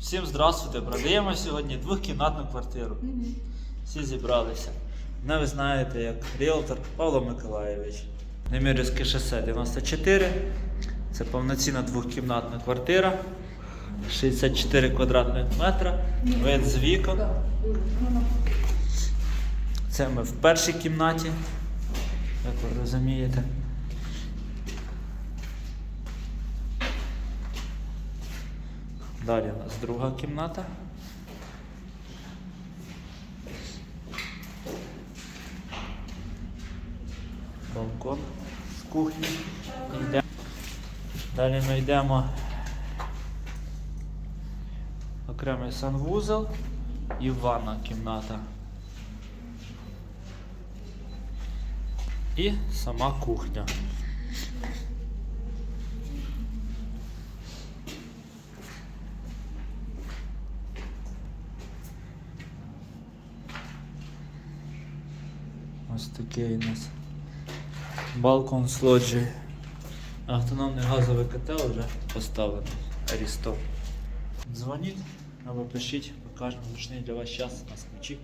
Всім здравствуйте! Продаємо сьогодні двохкімнатну квартиру. Всі зібралися. Мене ви знаєте як ріелтор Павло Миколаєвич. Немірівське шосе 94. Це повноцінна двохкімнатна квартира. 64 квадратних метра. Вид з вікон. Це ми в першій кімнаті. Як ви розумієте. Далі у нас друга кімната. Балкон з кухні. Йде- Далі ми йдемо окремий санвузол і ванна кімната. І сама кухня. Ось такий у нас балкон з лоджією. Автономний газовий котел вже поставлений. Арістов. Дзвоніть або пишіть, покажемо зручний для вас час на ключі.